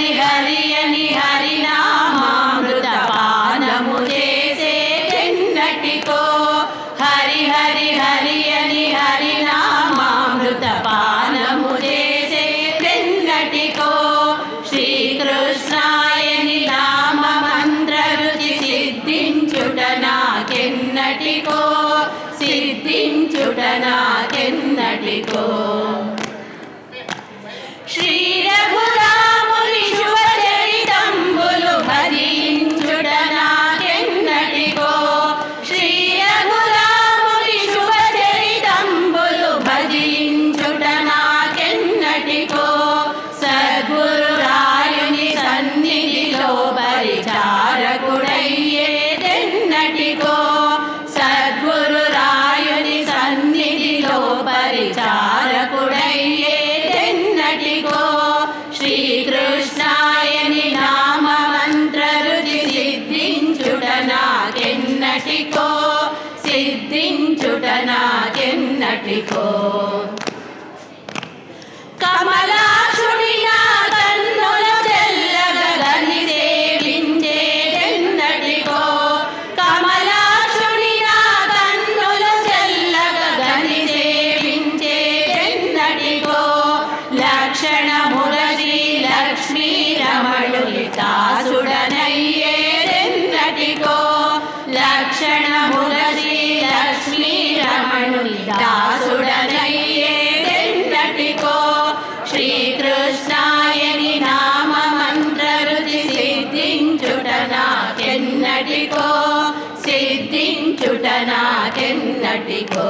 హరి హరి హరి అని హరినామామృత పానము చేసేదెన్నటికో హరి హరి హరి అని హరినామామృత పానము చేసేదెన్నటికో శ్రీకృష్ణాయని నామ మంత్ర రుచి సిద్ధించుట నాకెన్నటికో. సిద్ధించుట నాకెన్నటికో సన్నిధిలో పరిచారకుడయ్యేదెన్నటికో శ్రీకృష్ణాయని నామ మంత్ర రుచి సిద్ధించుట నాకెన్నటికో సిద్ధించుట నాకెన్నటికో కమలా నాకెన్నటికో.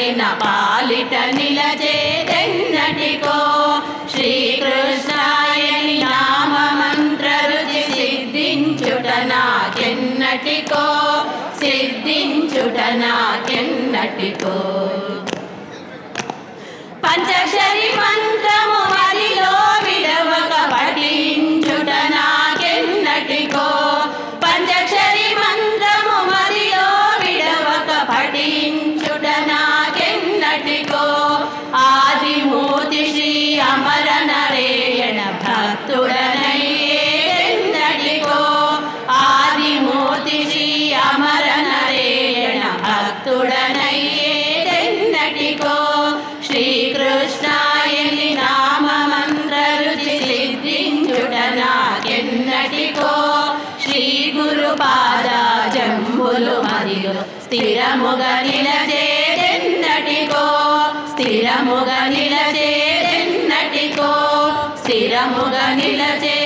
అభయముల పాలిట నిలచేదెన్నటికో. శ్రీకృష్ణాయని నామ మంత్ర రుచి సిద్ధించుట నాకెన్నటికో. సిద్ధించుట నాకెన్నటికో. రుచి శ్రీ గురు పాద జంబులు మరియు స్థిరముగా నిలచేటెన్నటికో స్థిరముగా నిలచేటెన్నటికో స్థిరముగా నిలచే